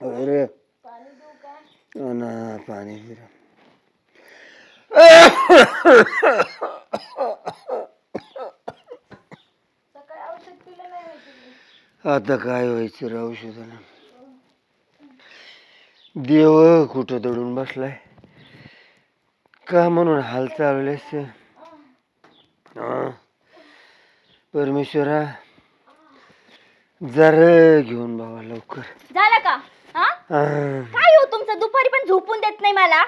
अरे. हो ना पाणी आता काय व्हायचं राहू शोधाना देव कुठं दडून बसलाय? का म्हणून हाल चालवले असते हा. परमेश्वरा जरा घेऊन बाबा लवकर. झालं का? हा. काय हो तुमचं? दुपारी पण झोपून देत नाही मला.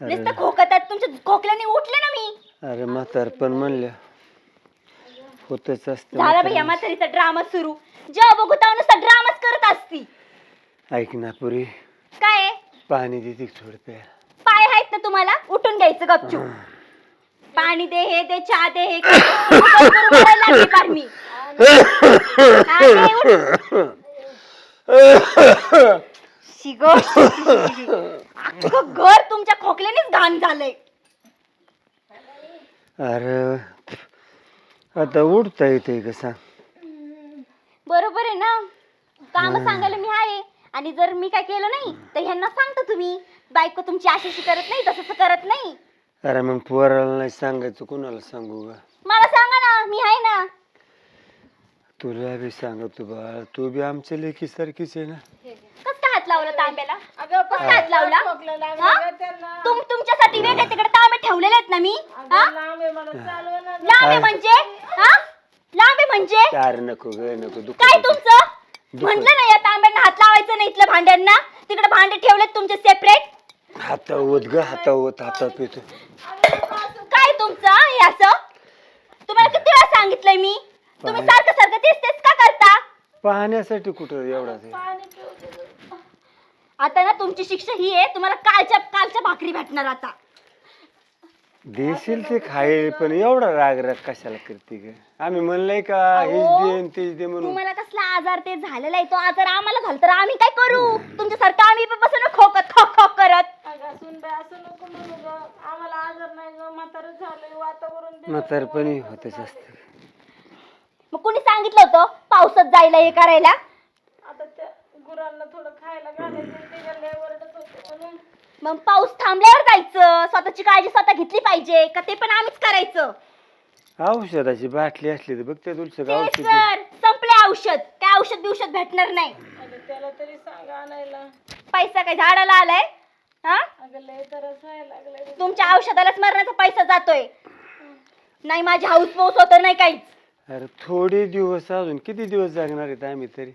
नुसतं खोकतात. तुमच्या खोकल्याने उठले ना मी. अरे म्हातार पण म्हणल्या होतच असत झाला भैया म्हातारीचा ड्रामा सुरू. जेव्हा बघू तेव्हा नुसता ड्रामाच करत असती. ऐक ना पुरी. काय आहे? पाणी देते थोडं प्यायला. पाय आहेत ना तुम्हाला? उठून घ्यायचं गपचूप. पाणी दे हे दे चहा दे हे. शिगो अख्खं घर तुमच्या खोकल्यानेच घाण झालंय. अरे आता उठता येते का सांग. बरोबर आहे ना? काम सांगायला मी आहे. आणि जर मी काय केलं नाही तर ह्यांना सांगता तुम्ही. बायको तुमची अशी करत नाही तसं करत नाही. अरे मग पोराला नाही सांगायचं कोणाला सांगू ग? मला सांगा ना मी आहे ना. तुला बी सांगतो बाळ तू बी आमच्या लेखी सारखीच आहे ना. कस काय हात लावला तांब्याला? अगं कस काय हात लावला? खोकला लागला हा? गं त्याला. तुम तुमच्यासाठी वेगळे तिकडे तांबे ठेवलेले आहेत ना मी? हा? लांब आहे मला चालवा ना गं. लांब आहे म्हणजे? हा? लांब म्हणजे? अरे नको ग नको दुःख काय. तुमचं? म्हंटल ना या तांब्यांना हात लावायचं नाही इथल्या भांड्यांना. तिकडे भांडे ठेवलेत तुमचे सेपरेट हातावत ग हातावत हातात पितो काय तुमचं हे असं? तुम्हाला किती वेळा सांगितलंय मी? तुम्ही सारखं सारखं तेच तेच का करता? पाहण्यासाठी कुठं एवढा ते. आता ना तुमची शिक्षा ही आहे तुम्हाला कालच्या कालच्या भाकरी भेटणार आता. देशील ते खाईल पण एवढा राग राग कशाला करते ग? आम्ही म्हणलंय का हेच अहो, दे आणि तेच दे म्हणून. तुम्हाला कसला आजार ते झालेला आहे तो आजार आम्हाला झाला तर आम्ही काय करू? तुमच्यासारखं आम्ही पण बसून खोकत खोक खोक करत अगं सुनबाई असं नको म्हणू गं. आम्हाला आजार नाही गं म्हातारं झालंय वातावरण बिघडलंय. म्हातारपणी होतच असत. मग कुणी सांगितलं होतं पावसात जायला हे करायला? आता त्या गुरांना थोडं खायला घालायचं ते लय ओरडत होते म्हणून मग पाऊस थांबल्यावर जायचं. स्वतःची काळजी स्वतः घेतली पाहिजे का ते पण आम्हीच करायचं? औषधाची बाटली असली तर बघ त्या तुलचं ते औषध दे. सर संपले औषध. काय औषध बिवषध भेटणार नाही. त्याला तरी सांगा आणायला. पैसा काय झाडाला आलाय? हा? अगं लय तरच व्हायला लागलंय तुमच्या औषधालाच मरण्याचा पैसा जातोय. नाही माझी हाऊस पाऊस होत नाही काहीच. अरे थोडे दिवस अजून किती दिवस जागणार आहेत आम्ही तरी?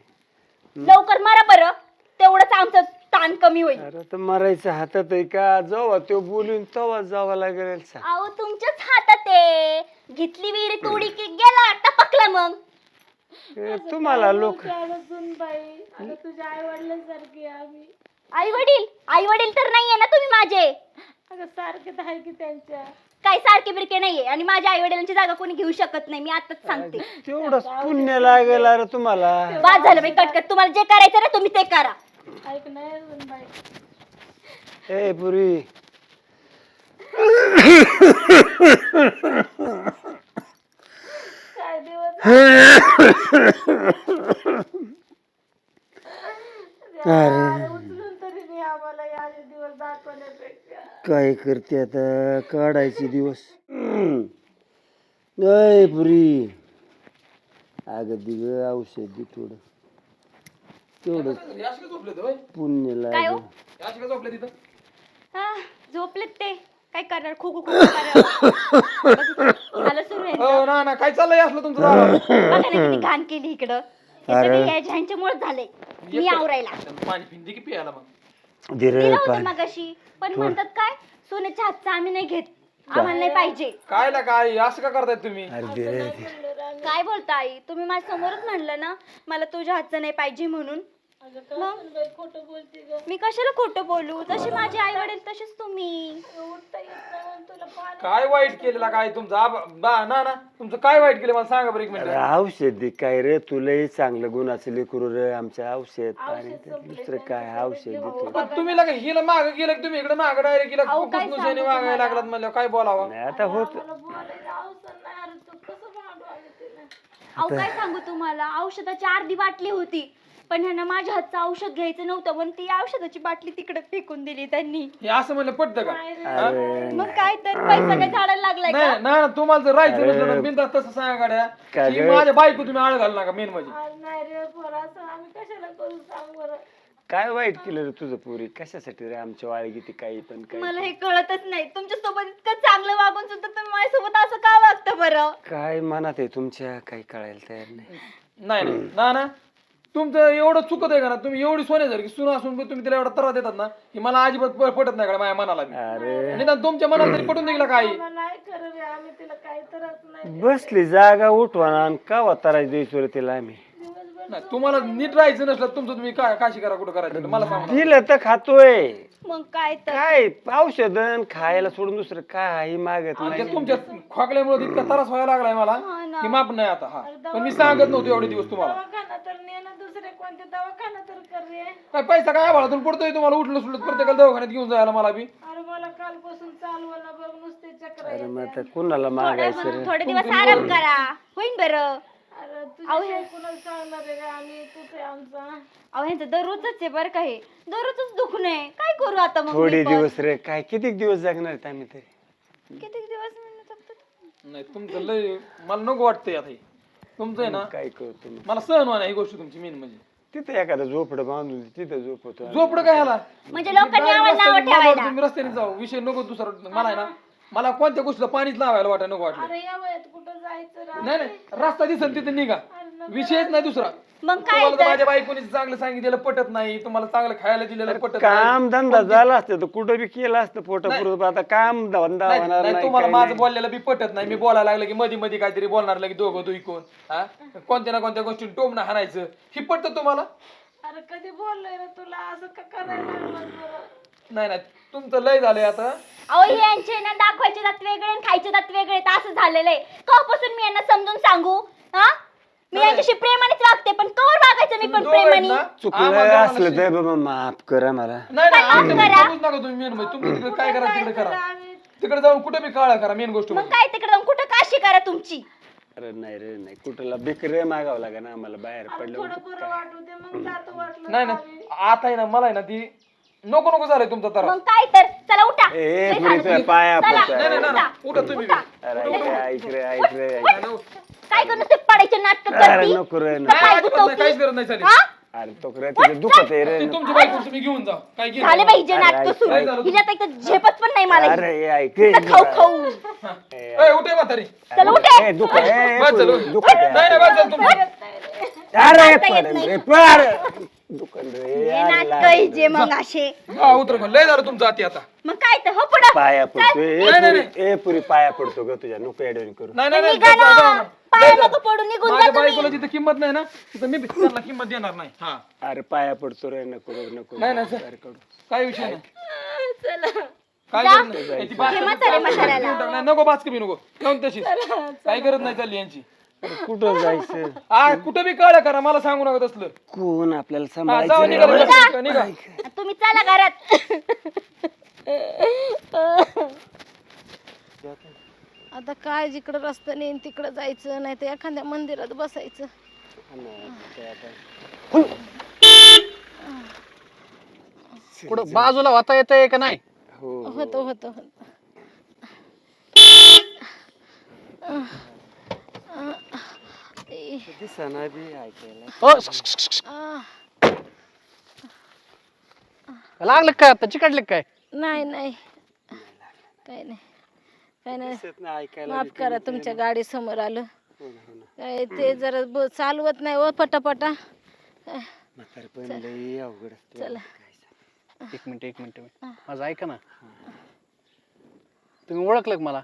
लवकर मरा बरं. तेवढंच आमचं ताण कमी होईल. अरे तर मरायचं हातात आहे का? जेव्हा तो बोलून तेव्हा जावं लागेल. अहो तुमच्याच हातात आहे. घेतली विहिरी तोडी की गेला टपकला मग. ए, तुम्हाला लोक अगं अगं तुझ्या आई वडिलांसारखी आहे आम्ही. आई वडील आई वडील तर नाहीये ना तुम्ही माझे? अगं सारखेच आहे की त्यांच्या. काही सारखे बिरके नाहीये? आणि माझ्या आई वडिलांची जागा कोणी घेऊ शकत नाही मी आताच सांगते. तेवढंच पुण्य लागेल अरे तुम्हाला. बाद झालं बाई कटकट. तुम्हाला जे करायचं ना तुम्ही ते करा. ऐक नाही ए पुरी. काय दिवस? अरे. आम्हाला या दिवस दाखवण्यापेक्षा. काय करते आता? काढायचे दिवस. नाही पुरी. अगं दिग औषध दे थोडं. तेवढं पुण्य काय हो? लागेल हा, झोपलेत ते. काय करणार? खो खो खो खो करणार. झालं सुरू आहे. हो ना ना. काय चाललंय असलं तुमचं दारात? बघा ना किती घाण केली इकडं. हे अरे. सगळे या ह्यांच्यामुळे झालंय. मी आवरायला. पाणी पिंदी की प्यायला मग. दे रे दिलं होतं पाणी. मगाशी पण म्हणतात काय सोन्याच्या हातचं आम्ही नाही घेत. आम्हाला नाही पाहिजे. काय ला काय? असं का करताय तुम्ही? अरे. काय बोलता आई? तुम्ही माझ्या समोरच म्हणलं ना मला तुझ्या हातचं नाही पाहिजे म्हणून. अगं का सुनबाई खोटं बोलते ग? मी कशाला खोटं बोलू? जसे माझे आई वडील तसेच तुम्ही. उठता येत नाही म्हणून तुला पाणी काय वाईट केलेला काय तुमचं? आबा- बा ना ना तुमचं काय वाईट केलं? मला सांगा बरं एक अरे मिनिट औषध दे काय रे? तुलाही चांगलं गुणाचं लेकरू रे आमचं औषध. पाणी ते दुसरं काय औषध देतो? पण तुम्ही लगे हिला माग गेलं की तुम्ही इकडे माग डायरेक्ट गेला अहो, काय मागायला लागलात म्हणलं काय बोलावा? नाही आता होत मला बोलायला अवसर नाही अहो काय सांगू तुम्हाला? औषधाची अर्धी बाटली होती. पण ह्यांना माझ्या हातचं औषध घ्यायचं नव्हतं म्हणून ती औषधाची बाटली तिकडे फेकून दिली त्यांनी. हे असं म्हणलं पटतं का? मग काय तर पैसा काय झाडाला लागलाय का? नाही ना तुम्हाला जर राहायचं नसलं तर बिनधास्त तसं सांगा गाड्या. की? माझ्या बायको तुम्ही आळ घाल नका मेन म्हणजे. आज नाही रे पोरा असं आम्ही कशाला करू सांग बरं. काय वाईट केलं रे तुझं पुरी? कशासाठी रे आमच्या वाळगी ती काही पण काय मला हे कळतच नाही. तुमच्यासोबत इतकं चांगलं वागून सुद्धा तुम्ही माझ्यासोबत असं का वागता बरं? काय मनात आहे तुमच्या? काही कळायला तयार नाही. नाही नाही. ना ना. तुमचं एवढं चुकत आहे का ना? तुम्ही एवढी सोन्यासारखी सुना असून पण तुम्ही तिला एवढा त्रास देतात ना की मला अजिबात प- पटत नाही का माझ्या मनाला बी. अरे. आणि ना तुमच्या मनाला तरी पटून दिला काही? आम्हाला नाही खरं रे आम्ही तिला काही तरच नाही बसली जागा उठवा आणि का वतारायच द्यायचो रे तिला आम्ही? दिवसभर नाही, तुम्हाला नीट राहायचं नसलं तर तुमचं तुम्ही काय काशी करा कुठं करायचं? मला सांगा दिलं तर खातोय. मग काय तर. काय औषधन खायला सोडून दुसरं काही मागत आणि नाही. तुमच्या खोकल्यामुळे इतका त्रास व्हायला लागलाय मला हा ना. की माप नाही आता हा. पण मी सांगत नव्हतो एवढे दिवस तुम्हाला. दवाखाना तर नेणं दुसरे कोणते दवाखाना तर कर रे. काय पैसा काय आभाळातून पडतोय तुम्हाला? उठलं सुटलं प्रत्येकाला दवाखान्यात घेऊन जायला मला बी. अरे मला कालपासून चालवलं बघ नुसते चक्र अरे येते. मग आता कुणाला मागायचं रे? थोडे दिवस आराम करा. होईन बरं. अरे तुझ्या कुणाला सांगणार आहे रे? आम्ही तुझे आमचा. अहो ह्यांचं दररोजच आहे बरं का हे. दररोजच दुखणं आहे काय करू आता मग थोडे मी पण? दिवस रे. काय किती दिवस जगणार आहेत आम्ही तरी? किती दिवस? नाही तुमचं लय मला नको वाटतंय आता हे. तुमचं आहे ना काय करतो मग मला सहन व्हा ही गोष्ट तुमची मेन म्हणजे. तिथं एखादा झोपडं बांधून तिथं झोपतो. झोपडं काय ह्याला? म्हणजे लोकांनी आम्हाला नावं ठेवायला. तुम्ही रस्त्याने जाऊ. विषय नको दुसरा मला आहे ना मला कोणत्या गोष्टीला पाणीच लावायला वाटाय नको वाटलं. अरे या वयात कुठं जायचं रे नाही नाही रस्ता दिसन तिथे निघा. विषयच नाही दुसरा. मग काय तुम्हाला तर माझ्या बायकोनी चांगलं सांगितलेलं पटत नाही. तुम्हाला चांगलं खायला दिलेलं पटत नाही. काम धंदा झाला असतं तर कुठं बी केलं असतं पोटापुरत आता काम धंदा नाही, होणार नाही नाही तुम्हाला माझं नाही. बोललेलं बी पटत नाही. मी बोलायला लागलं की मध्ये मध्ये काहीतरी बोलणार लगे दोघं तू इकून हा? कोणत्या ना कोणत्या गोष्टी टोमणं हाणायचं. ही पटत तुम्हाला? अरे कधी बोललोय रे तुला? असं का करायला लागलं? बरं नाही नाही. तुमचं लय झालंय आता. अहो हे यांचे ना दाखवायचे दात वेगळे आणि खायचे दात वेगळे आहेत, असं झालेलं आहे कवापासून मी यांना समजून सांगू? हा? मी यांच्याशी प्रेमानेच वागते पण कवर वागायचं मी पण दोघं आहेत प्रेमाने? ना, चुकलं आम्हाला असलं तर बाबा माफ करा मला. नाही नाही काय आमच्या करा? नका तुम्ही मेन तुमचं तिकडे काय करा तिकडे करा. तिकडे जाऊन कुठे बी काळा करा मेन गोष्ट मग म्हणजे. काय तिकडे जाऊन कुठं काशी करा तुमची? अरे नाही रे नाही. कुठला बिकर मागावं लागेल ना आम्हाला बाहेर पडलं थोडं बरं वाटू दे मग जातो वाटलं नाही नाही. आता आहे ना मला आहे ना ती नको नको झालंय तुमचा मग काय तर चला उठा ए लय झालं. पाया चला, पडतो नाही नाही उठा. नाही उठा तुम्ही बी. अरे ऐक रे, ऐक रे ऐक रे ऐक नाही, नाही, काय करू ते पडायचे नाटक अरे करती नको रे का नको. पाय अजिबात नाही, गुतवती? काहीच गरज नाही चालेल हा? अरे तो रे तिथे दुखत आहे रे ती तुमची बायको तुम्ही घेऊन जा काय घेऊन झाले जा. बाई जे अरे, नाटक ऐक, सुरू ऐक. तर झेपत पण नाही मला अरे ऐक. खाऊ खाऊ. ए, उठे म्हातारी चला उठे ए, दुखत आहे, ए, बस झालं. दुखत आहे. नाही बस झालं अरे येत पडेल नाही. रे पड दुकान रे जे मग असे हा उतर मग. लय झालं तुमचं आती आता मग काय तर हो पुढं पाया पडतो ए, नाही, नाही, पुरी- ए पुरी पाया पडतो ग तुझ्या नको एडवणी करू नाही नाही नाही, निघा ना. जा, जा, जा. पाया लय झालं. नको पडू, निघून जा माझ्या तुम्ही. बायकोला जिथं किंमत नाही ना तिथं मी बी त्यांना किंमत देणार नाही हा अरे पाया पडतो रे नको रे, नको नाही, नाही, काढू. काय विषय नाही चला काय जा. गरज नाही. ती बास- हे म्हातारे म्हाताऱ्याला. देऊन टाक. नाही, नको बाच कमी नको जाऊन तशी काय गरज नाही चालली यांची कुठं जायचं? आ कुठं बी काळ करा मला सांगू नका तसलं. कोण आपल्याला हा, जाऊ सांभाळायचं निघा रे? निघा, निघा. निघा. तुम्ही चला घरात. आता काय जिकडं रस्ता नेईन तिकडं जायचं नाही तर एखाद्या मंदिरात बसायचं. कुठं बाजूला होता येतंय का नाही? हो होतं होतं. होतं दिसना बी ऐकायला हो लागलं काय आता चिकटले काय? नाही नाही. काय नाही. काय नाही. दिसत नाही ऐकायला माफ बी करा कमी तुमच्या गाडी समोर आलं. हो ना, हो ना. काय ते जरा ब- चालवत नाही व पटापटा. म्हातारे पण लई अवघड असतं. चला. काय सांगू. एक मिनिट एक मिनिट. माझं ऐका ना. तुम्ही ओळखलं का मला?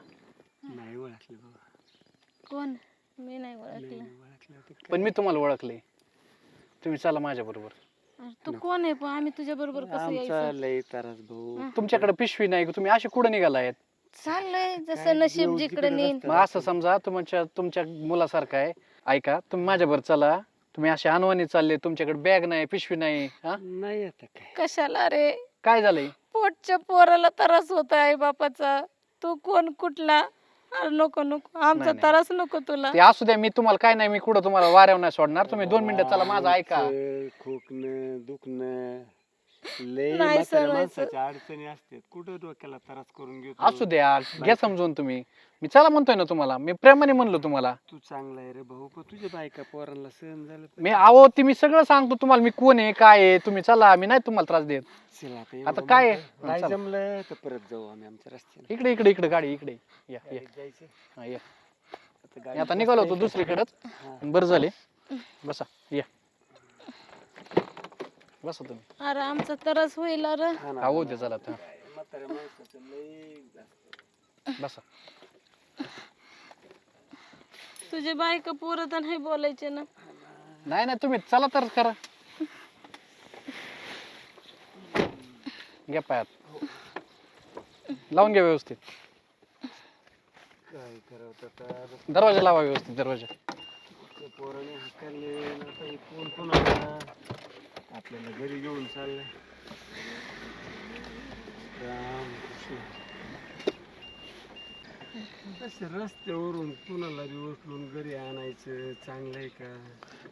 नाही ओळखलं बाबा. कोण? मी नाही ओळखलं. पण मी तुम्हाला ओळखले. तुम्ही चला माझ्या बरोबर. तू कोण आहे पण आम्ही तुझ्या बरोबर कसं आमचा यायचं? लई तारास भाऊ. तुमच्याकडे पिशवी नाही का? तुम्ही असे कुठं निघालायत चाललंय जसं नशीब जिकडे नेईन. मग असं समजा तुमच्या तुमच्या मुलासारखं आहे. ऐका तुम्ही माझ्याबरोबर चला. तुम्ही असे अनवाणी चालले तुमच्याकडे बॅग नाही पिशवी नाही हा? नाही आता काय. कशाला रे? काय झालंय? पोटच्या पोराला त्रास होत आहे बापाचा. तू कोण कुठला? अरे नको नको. आमचा नाही. त्रास नको तुला. ते असू द्या मी तुम्हाला काय नाही मी कुठं तुम्हाला वाऱ्यावर नाही सोडणार. तुम्ही दोन मिनिटं चला माझं ऐका. आमचं खोकणं दुखणं. लय नाही म्हाताऱ्या. माणसाच्या अडचणी असतात. कुठं डोक्याला त्रास करून घेतो असू द्या घ्या समजून तुम्ही. मी चला म्हणतोय ना तुम्हाला. मी प्रेमाने म्हणलो तुम्हाला. तू चांगला आहे रे भाऊ पण तुझ्या बायका पोरांना सहन झालं पाहिजे. मी आहो ती मी सगळं सांगतो तुम्हाला. मी कोण आहे काय आहे? तुम्ही चला मी नाही तुम्हाला त्रास देत. चल आता एवढं काय आहे? म्हणतो. नाही चला. जमलं तर परत जाऊ आम्ही आमच्या रस्त्याने इकडे इकडे इकडे गाडी इकडे. या या. जायचं? हा, या. आता मी गाडी आता निघालो होतो दुसरीकडेच बरं झाले. बसा या. बसा तुम्ही. अरे आमचा त्रास होईल अरे. हा. हा होऊ दे चला आता. बसा. तुझे बायका पोरं तर नाही बोलायचे ना. नाही नाही तुम्ही चला तर करा. घ्या पायात. लावून घ्या व्यवस्थित. काय करावं आता? दरवाजा लावा व्यवस्थित दरवाजा. पोराने हकलले आता कोण कोण आला आपल्याला घरी घेऊन चाललंय राम कृष्ण. असे रस्त्यावरून कुणाला बी उचलून घरी आणायचं चांगलं आहे का?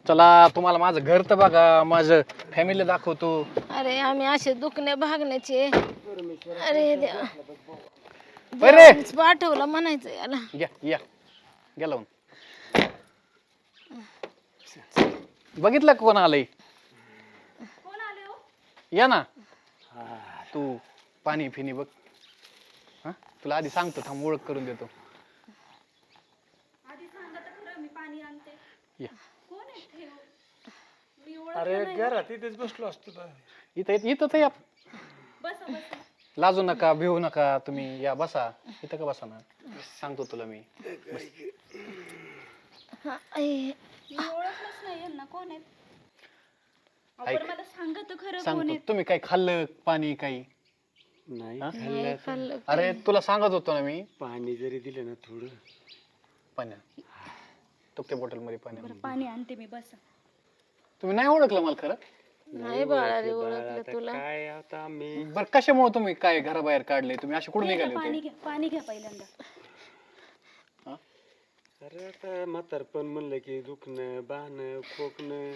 चला तुम्हाला माझं घर तर बघा माझं फॅमिली दाखवतो. अरे आम्ही असे दुखणे भागण्याचे. अरे देवा. बरे देवानेच पाठवलं म्हणायचं याला. या या. लावून बघितलं का कोण आलंय या ना. हा. तू पाणी फिनी बघ. हा? तुला आधी सांगतो थांब ओळख करून देतो. या. अरे घरात इथेच बसलो असतो ना. इथं इथं इथं तर या लाजू नका भिवू नका तुम्ही या बसा. इथं का बसा ना? सांगतो तुला मी. हा, ओळखलंच नाही यांना. कोण आहेत? अहो, ऐक. बरं मला सांगा तर खरं कोण सांगतो. तुम्ही काही खाल्लं पाणी काही? नाही. हा? खाल्लं नाही तर खाल्लं. अरे तुला सांगत होतो ना मी. पाणी जरी दिलं ना थोडं. पाण्या. बॉटलमध्ये पाणी बरं पाणी आणते मी बसा. तुम्ही नाही ओळखलं मला खरं? नाही बाळा रे बाळा, ओळखलं आता तुला. काय आता आम्ही बरं कशामुळे तुम्ही काय घराबाहेर काढले तुम्ही असे कुठे निघाले पाणी होते घ्या पाणी घ्या पहिल्यांदा. अरे आता म्हातारपण म्हणलं की दुखणं बाहणं खोकणं.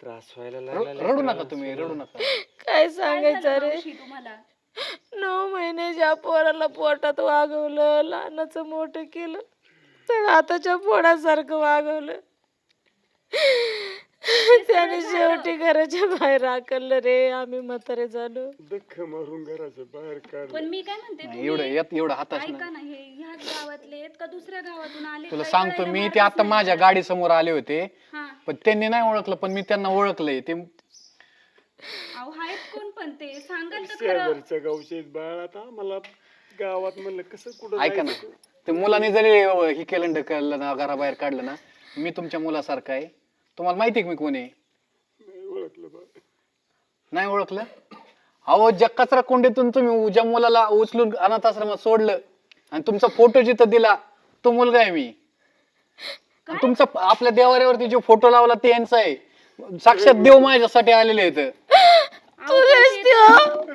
त्रास व्हायला लागला रड- रडू नका तुम्ही रडू नका. काय सांगायचं रे? मावशी तुम्हाला नऊ महिन्याच्या पोराला पोटात वागवलं लहानाचं मोठं केलं तर आताच्या पोडासारखं वागवलं. त्याने शेवटी घराच्या बाहेर हाकललं रे आम्ही म्हातारे झालो. दख मारून घराच्या बाहेर काढ पण मी काय म्हणते नाही, एवढं यात एवढं हाताच ऐका नाही. ना हे ह्याच गावातले आहेत का दुसऱ्या गावातून आले? तुला काही सांगतो मी मार्गच ते आता नाही. माझ्या गाडी समोर आले होते. हा. पण त्यांनी नाही ओळखलं पण मी त्यांना ओळखलंय. ते अहो आहेत कोण पण ते? सांगाल तर खरं. शेजारच्या गावचे बाळ आता आम्हाला गावात म्हणलं कसं कुठं ऐका ना. जायचं? ते मुलाने जरी हे केलं ढकललं ना घराबाहेर काढलं ना मी तुमच्या मुलासारखा आहे. तुम्हाला माहिती आहे का मी कोण आहे? नाही ओळखलं बा. नाही ओळखलं? अहो ज्या कचरा कोंडीतून तुम्ही ज्या मुलाला उचलून अनाथ आश्रमात सोडलं आणि तुमचा फोटो जिथं दिला तो मुलगा आहे मी. आणि तुमचा आपल्या देवाऱ्यावरती जो फोटो लावला ते यांचा आहे. साक्षात देव माझ्यासाठी आलेले आहेत.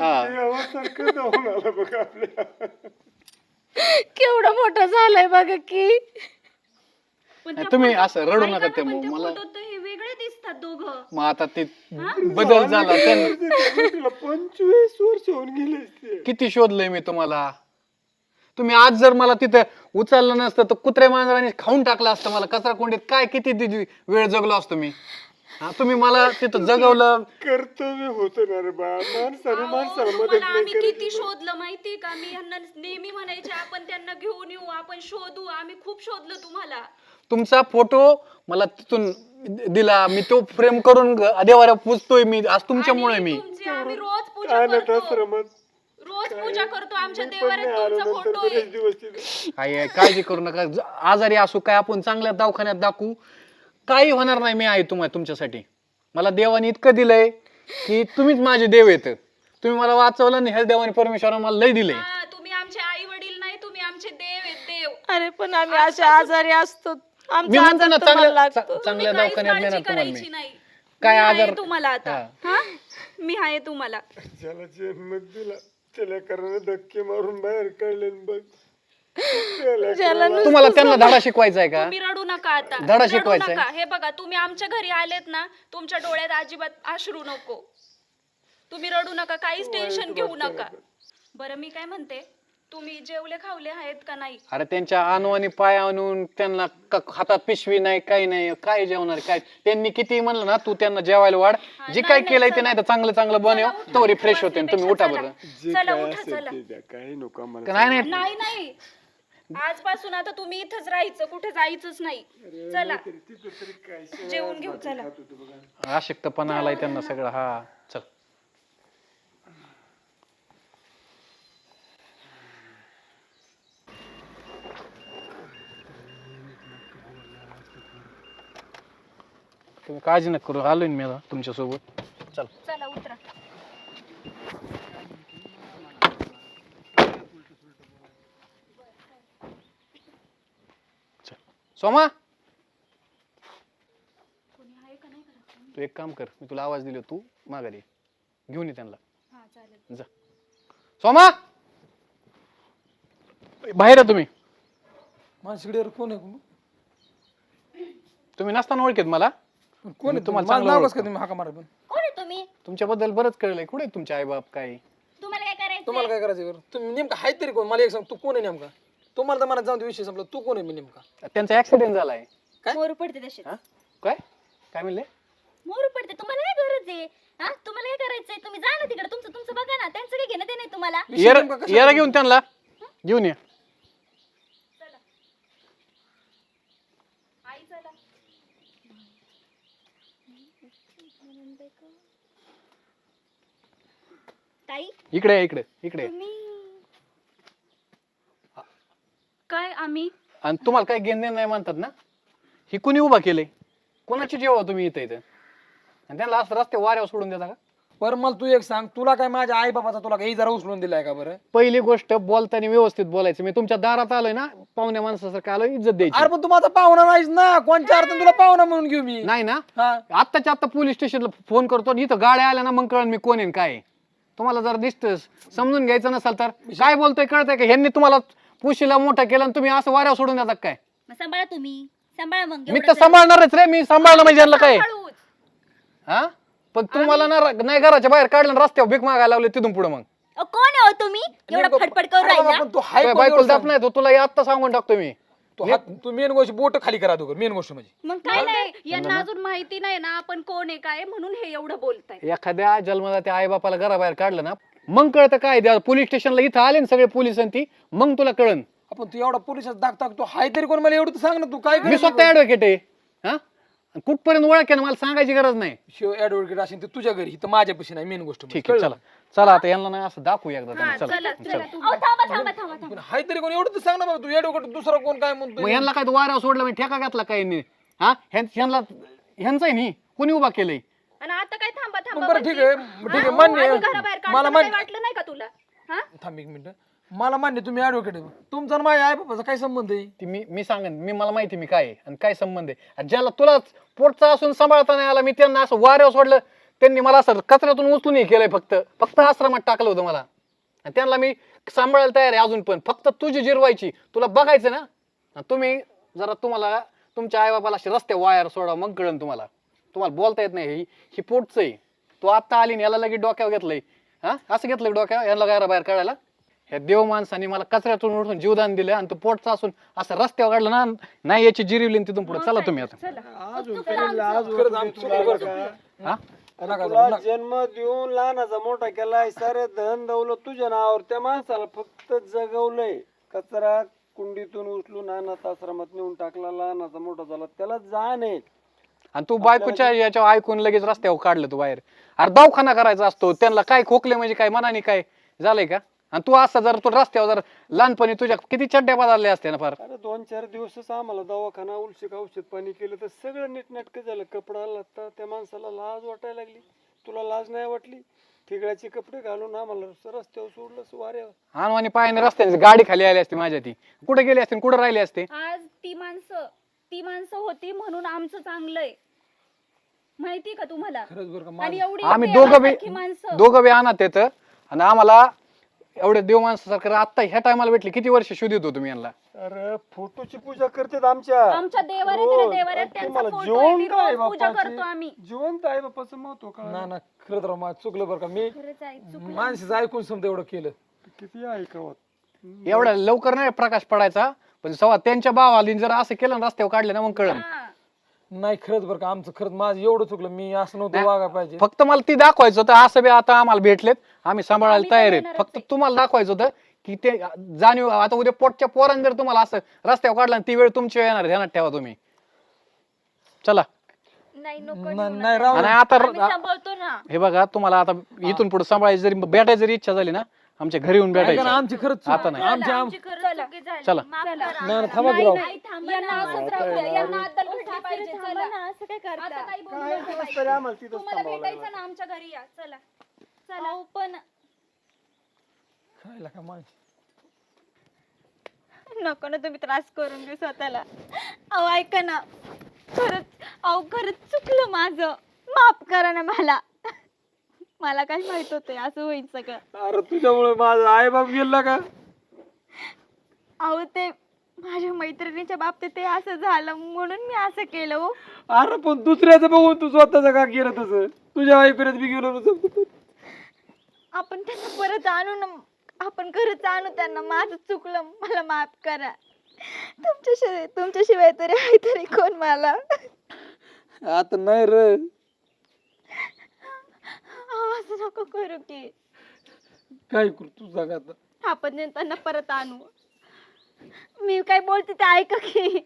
हा. देवासारखं जाऊन आला बघ आपल्या. केवढा मोठा झालाय बघा की. पण नाही, त्या तुम्ही फोटो- असं रडू ऐका नका ना, ते पण त्या मला फोटोत तर हे वेगळे दिसतात दोघं. मग आता ते बदल झाला त्यांना तिला पंचवीस वर्ष होऊन गेले असते किती शोधलंय मी तुम्हाला? तुम्ही आज जर मला तिथं उचललं नसतं तर कुत्र्या मांजराने खाऊन टाकलं असतं मला. कचरा कोंडीत काय किती तिची वेळ जगलो असतो मी? हा तुम्ही मला तिथं जगवलं कर्तव्य होत ना रे बा. माणसाने अहो, माणसाला मदत तुम्हाला नाही आम्ही करत किती शोधलं माहितीये का? मी यांना नेहमी म्हणायचे आपण त्यांना घेऊन येऊ आपण शोधू आम्ही खूप शोधलं तुम्हाला. तुमचा फोटो मला तिथून दिला मी तो फ्रेम करून ग- देवाऱ्या पुजतोय मी आज तुमच्यामुळे मी. तुमची आम्ही रोज पूजा करतो. आश्रमात रोज पूजा करतो आमच्या मी पण देवाऱ्यात नाही आलो तुमचा नंतर फोटो आहे. बरेच दिवस तिथे. आई आई, काळजी करू नका. ज- आजारी असू काय आपण चांगल्या दवाखान्यात दाखवू. काही होणार नाही मी आहे तुम्हाला तुमच्यासाठी. मला देवाने इतकं दिलंय की तुम्हीच माझे देव येत तुम्ही मला वाचवलं आणि ह्या देवाने परमेश्वराने मला लय दिलंय. हा, तुम्ही आमचे आई वडील नाही तुम्ही आमचे देव आहेत देव. अरे पण आम्ही असे आजारी असतो मी आमचा म्हणतो ना आजार तुम्हाला चांगल्या लागतो. चा- चांगल्या तुम्ही काहीच दवाखान्यात काळजी नेणार तुम्हाला करायची मी. नाही. काय मी आहे आजार- तुम्हाला आता. हा. हा? मी आहे तुम्हाला. ज्याला जन्म दिला त्याला कारण धक्के मारून बाहेर काढले बघ. ज्याला नुसतं तुम्हाला त्यांना धडा शिकवायचा आहे का? तुम्ही रडू नका आता. धडा रडू शिकवायचा नका. हे बघा तुम्ही आमच्या घरी आलेत ना तुमच्या डोळ्यात अजिबात अश्रू नको. तुम्ही रडू नका काहीच टेन्शन घेऊ नका. बरं मी काय म्हणते? तुम्ही जेवले खावले आहेत का नाही? अरे त्यांच्या आणून पाय आणून त्यांना क- हातात पिशवी नाही काही नाही काय जेवणार काय? त्यांनी किती म्हणलं ना तू त्यांना जेवायला वाढ. जे काय केलंय ते नाही तर चांगलं चांगलं बनव. तो रिफ्रेश होते तुम्ही उठा बरं. जे चला, काय उठा, असेल चला. ते द्या, काही नको आम्हाला नाही नाही. नाही नाही. आजपासून आता तुम्ही इथंच राहायचं कुठे जायचंच नाही. चला. जेवून घेऊ चला. अशक्तपणा आलाय त्यांना सगळं. हा चल. तुम्ही काळजी नका करू आलोय ना मी आता तुमच्यासोबत चल. चला उतरा. सोमा! तू एक काम कर मी तुला आवाज दिलो तू माघारी ये. घेऊन ये त्यांना. जा. सोमा! बाहेर या तुम्ही. माझ्याकडे कोण आहे? तुम्ही नसताना ओळखीत मला? कोण आहे तुम्हाला तुम्हाला चांगलं नाव कसं ओळखतो. काय तुम्ही हाका मारा पण? कोण आहे तुम्ही? तुमच्याबद्दल बरंच कळलंय. कुठे आहेत तुमचे आई बाप काय तुम्हाला काय करायचं तुम्हाला काय करायचं बरं? तुम्ही नेमका आहे तरी कोण? मला एक सांग तू कोण आहे नेमका? तुम्हाला तर मला जाऊन दे विषय संपला. तू कोण आहे मी नेमका? त्यांचा ऍक्सिडेंट झालाय. मोरू पडते तसे हा? काय? काय म्हणले? मोरू पडते. तुम्हाला काय गरज आहे? हा? तुम्हाला काय करायचंय? तुम्ही जा ना तिकडे. तुमचं तुमचं बघा ना. त्यांचं काय घेणं ते नाही तुम्हाला. विषय नेमका येरा घेऊन त्यांना. घेऊन ये आई चला ताई? इकडे ये, इकडे इकडे. तुम्ही? काय आम्ही? आणि तुम्हाला काय घेणं नाही म्हणतात ना? ही कुणी उभा केलंय? कोणाची जेव्हा तुम्ही इथं इथं? आणि त्यांना असं रस्ते वाऱ्यावर सोडून देता का? बरं मला तू एक सांग तुला काय माझ्या आई बाबाचा तुला काही जरा उचलून दिलाय का बरं? पहिली गोष्ट बोलताना व्यवस्थित बोलायचं. मी तुमच्या दारात आलोय ना पाहुण्या माणसासारखं आलोय इज्जत द्यायची. अरे पण तू माझा पाहुणा नाहीस ना. कोणत्या अर्थाने तुला पाहुणा म्हणून घेऊ मी? नाही ना? हा. आत्ताच्या आत्ता पोलीस स्टेशनला फोन करतो आणि इथं गाड्या आल्या ना मग कळण मी कोण आहे आणि काय आहे. तुम्हाला जर दिसतं समजून घ्यायचं नसाल तर काय बोलतोय कळतंय का? ह्यांनी तुम्हाला पुशीला मोठा केला आणि तुम्ही असं वाऱ्यावर सोडून देता काय? मग सांभाळा तुम्ही. सांभाळा मग मी एवढं तर सांभाळणारच रे मी सांभाळलं म्हणजे यांना काय? हळूच हा? पण तुम्हाला ना नाही घराच्या बाहेर काढलं आणि रस्त्यावर भीक मागायला लावले तिथून पुढे मग. अहो, कोण आहे हो तुम्ही? एवढा फडफड करून राहिला. तू हाय कोण एवढं सांग? नाही तो तुला आत्ता सांगून टाकतो मी. तू हात तू मेन गोष्ट बोट खाली करा दोघं मेन गोष्ट म्हणजे. मग काय नाही यांना अजून माहिती नाही ना आपण कोण आहे काय म्हणून हे एवढं बोलताय एखाद्या जन्मदात्या आई बापाला घराबाहेर काढलं ना मग कळतं काय द्या पोलीस स्टेशनला इथं आले ना सगळे पोलीस आणि ती मग तुला कळन. आपण तू एवढा पोलिसात दाग टाकतो हाय तरी कोण मला एवढं तर सांग ना तू काय मी स्वतः ऍडव्होकेट आहे. हा? आणि कुठपर्यंत ओळख आहे ना मला सांगायची गरज नाही. ऍडव्होकेट असेल ते तुझ्या घरी इथं माझ्यापाशी नाही मेन गोष्ट म्हणजे. ठीक आहे कळलं? चला. चला आता यांना नाही असं दाखवू एकदा त्यांना. चला चला अहो, थांबा थांबा थांबा थांबा. पण हाय तरी कोण? एवढं तर सांग ना बाबा तू. ऍडव्होकेट दुसरा कोण काय म्हणतो मग यांना काय वाऱ्यावर सोडलं म्हणजे ठेका घातला काय यांनी? हा? ह्यां- ह्यांना ह्यांचं आहे नी कोणी उभा केलंय? आणि आता काय थांबा थांबा बरं ठीक आहे. ठीक आहे हा? मान्य आहे. मला मान्य वाटलं नाही का तुला? हा? थांब एक मिनिट. मला मान्य तुम्ही ऍडव्होकेट आहे. तुमचा आणि माझ्या आई बाबाचा काय संबंध आहे? ती मी मी सांगेन. मी मला माहिती मी काय आहे आणि काय संबंध आहे. आणि ज्याला तुला पोटचा असून सांभाळता नाही आला मी त्यांना असं वाऱ्यावर सोडलं त्यांनी मला असं कचऱ्यातून उचलून हे केलंय फक्त. फक्त आश्रमात टाकलं होतं मला. आणि त्यांना मी सांभाळायला तयार आहे अजून पण. फक्त तुझी जिरवायची. तुला बघायचं ना? आणि तुम्ही जरा तुम्हाला तुमच्या आईबापाला असे रस्ते वायर सोडा मग कळन तुम्हाला. तुम्हाला बोलता येत नाही. ही ही पोटचं आहे. तो आत्ता आली आणि याला लगेच डोक्यावर घेतलंय. हा? असं घेतलं डोक्यावर? यांना गायरा बाहेर काढायला? ह्या देव माणसाने मला कचऱ्यातून उठून जीवदान दिलं आणि तो पोटचा असून असं रस्त्यावर काढलं ना नाही याची जिरीवली तिथून पुढे. चला तुम्ही आता. तुला बरं का? नका जाऊ, तुला नका. जन्म देऊन लहानाचा मोठा केलाय सारे धन दौलत तुझ्या नावावर त्या माणसाला फक्त जगवलंय कचरा कुंडीतून उचलून अनाथ आश्रमात नेऊन टाकला लहानाचा मोठा झाला त्याला जाण आहे आणि तू बायकोच्या याच्यावर ऐकून लगेच रस्त्यावर काढलं तू बाहेर अरे दवाखाना करायचा असतो त्यांना काय खोकले म्हणजे काय मनाने काय झालंय का आणि तू असं जर तू रस्त्यावर जर लहानपणी तुझ्या किती चड्ड्या बदलल्या असते ना फार. अरे दोन चार दिवसच आम्हाला दवाखाना उलशिक औषध पाणी केलं तर सगळं नीटनाटकं झालं. कपडा लागता त्या माणसाला लाज वाटायला लागली. तुला लाज नाही वाटली? ठिगळ्याचे कपडे घालून आम्हाला रस्त्यावर सोडलं वाऱ्यावर आणि पायाने रस्त्याने गाडी खाली आली असते माझ्या ती. कुठे गेली असते कुठे राहिली असते? आज ती माणसं ती माणसं होती म्हणून आमचं चांगलंय माहिती का तुम्हाला? खरंच बरं का आणि माझं- एवढी आम्ही दोघं बी माणसं. दोघं बी आणत येत आणि आम्हाला एवढ्या देव माणसासारखं आता ह्या टायमाला भेटले किती वर्ष शोधित होतो तुम्ही यांना? अरे फोटोची पूजा करतात आमच्या. आहे त्यांचा तुम्हाला फोटो आहे, जिवंत आहे रोज पूजा. करतो आम्ही. जिवंत आहे बाप्पाचं महत्त्व का ना ना खरंच राव माझं चुकलं बरं का. मी खरंच आहे माणसाचं ऐकून समजा एवढं केलं. किती ऐकावत एवढ्या लवकर नाही प्रकाश पडायचा पण सवा त्यांच्या भावाली जर असं केलं ना रस्त्यावर काढलं ना मग कळलं. नाही खरंच बरं का आमचं खरंच माझं एवढं चुकलं मी असं नव्हतं वागा पाहिजे. फक्त मला ती दाखवायचं होतं असं बी आता आम्हाला भेटलेत. आम्ही सांभाळायला तयार आहेत. फक्त तुम्हाला दाखवायचं होतं की ते जाणीव आता उद्या पोटच्या पोरांनी जर तुम्हाला असं रस्त्यावर काढलं ना, ती वेळ तुमची येणार ध्यानात ठेवा तुम्ही. चला. नाही नको ना- नाही राव आणि आता आम्ही सांभाळतो ना. हे बघा तुम्हाला आता इथून पुढे सांभाळायची जरी भेटायची जरी इच्छा झाली ना आमच्या घरी येऊन ऐका ना, भेटायचं. आमची खरंच चूक- आता नाही. आमची आम-. चला. नाही, नाही, थांबा काय दिवस. तरी आम्हाला तिथंच थांबावं लागलं. ना आमच्या घरी या. चला. चला. पण खायला का माणसं? नको ना तुम्ही त्रास करून घेऊ स्वतःला. अहो ऐका ना. खरंच अहो खरंच चुकलं माझं. माफ करा ना मला. मला काय माहीत होतं असं होईल सगळं. अरे तुझ्यामुळे माझा आई बाप गेला का? अहो ते माझ्या मैत्रिणीच्या बाबतीत ते असं झालं म्हणून मी असं केलं हो. अरे पण दुसऱ्याचं बघून तू स्वतःच का केलं तसं? तुझ्या ऐकण्यात बी गेलो नव्हतं आपण त्यांना परत आणू ना आपण खरंच आणू त्यांना माझं चुकलं मला माफ करा. तुमच्याशिवाय तुमच्याशिवाय तरी आहे तरी कोण मला? आता नाही रे. असं नको करू की. काय करू तू सांग आता. आपण त्यांना परत आणू. मी काय बोलते ते ऐका की.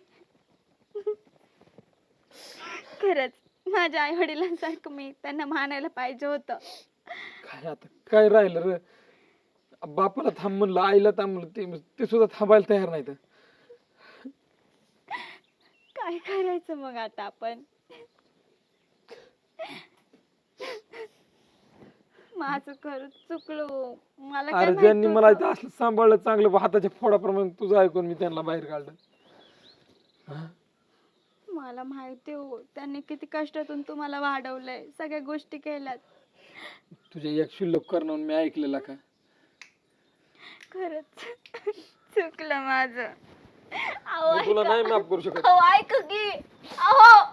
खरंच माझ्या आई वडिलांसारखं मी त्यांना मानायला पाहिजे होतं. काय आता काय राहिलं रे? बापाला थांब म्हणलं आईला थांब म्हणलं ते ते सुद्धा थांबायला तयार नाही तर काय करायचं मग आता आपण? माझं खरंच चुकलो मला काय अरे माहीत ज्यांनी मला असलं सांभाळलं चांगलं हाताच्या फोडाप्रमाणे तुझं ऐकून मी त्यांना बाहेर काढलं. मला माहिती हो. त्यांनी किती कष्टातून तुम्हाला वाढवलंय. सगळ्या गोष्टी केल्यात. तुझ्या एक शिल्लक करणं मी ऐकलेला का? खरंच चुकलं माझं. अहो मी तुला नाही माफ करू शकत. अहो ऐक की. अहो